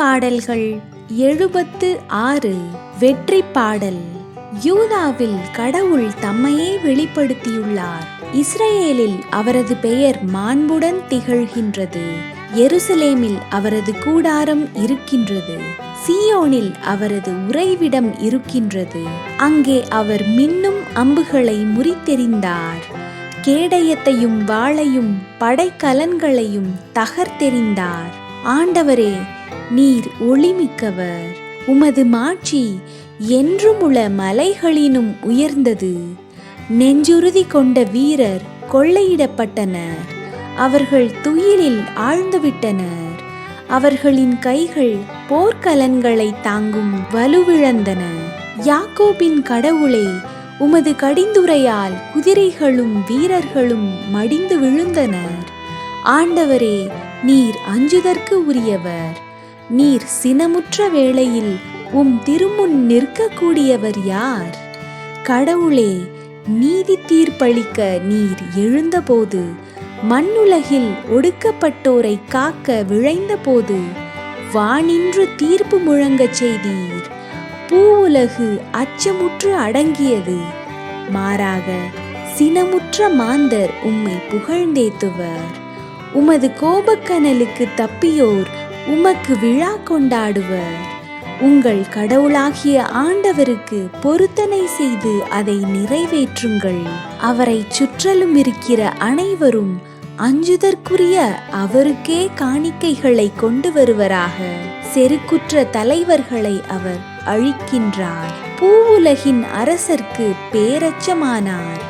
பாடல்கள் எழுபத்து ஆறு. வெற்றி பாடல். யூதாவில் கடவுள் தம்மையே வெளிப்படுத்தியுள்ளார். இஸ்ரேலில் அவரது பெயர் மாண்புடன் திகழ்கின்றது. எருசலேமில் அவரது கூடாரம் இருக்கின்றது. சியோனில் அவரது உறைவிடம் இருக்கின்றது. அங்கே அவர் மின்னும் அம்புகளை முறித்தெறிந்தார். கேடயத்தையும் வாளையும் படைக்கலன்களையும் தகர்த்தெறிந்தார். ஆண்டவரே நீர் ஒளிமிக்கவர். உமது மாட்சி என்றுமுள்ள மலைகளினும் உயர்ந்தது. நெஞ்சுறுதி கொண்ட வீரர் கொள்ளையிடப்பட்டனர். அவர்கள் துயிலில் ஆழ்ந்துவிட்டனர். அவர்களின் கைகள் போர்க்கலன்களை தாங்கும் வலுவிழந்தன. யாக்கோபின் கடவுளே உமது கடிந்துரையால் குதிரைகளும் வீரர்களும் மடிந்து விழுந்தனர். ஆண்டவரே நீர் அஞ்சுதற்கு உரியவர். நீர் சினமுற்ற வேளையில் உம் திருமுன் நிற்கக்கூடியவர் யார்? கடவுளே நீதி தீர்ப்பளிக்க நீர் எழுந்தபோது மண்ணுலகில் ஒடுக்கப்பட்டோரை காக்க விழைந்தபோது வானின்று தீர்ப்பு முழங்கச் செய்தீர். பூவுலகு அச்சமுற்று அடங்கியது. மாறாக சினமுற்ற மாந்தர் உம்மை புகழ்ந்தேத்துவர். உமது கோபக்கனலுக்கு தப்பியோர் உமக்கு விழா கொண்டாடுவர். உங்கள் கடவுளாகிய ஆண்டவருக்கு பொருத்தனை செய்து அதை நிறைவேற்றுங்கள். அவரை சுற்றலும் இருக்கிற அனைவரும் அஞ்சுதற்குரிய அவருக்கே காணிக்கைகளை கொண்டு வருவராக. செருக்குற்ற தலைவர்களை அவர் அழிக்கின்றார். பூவுலகின் அரசர்க்கு பேரச்சமானார்.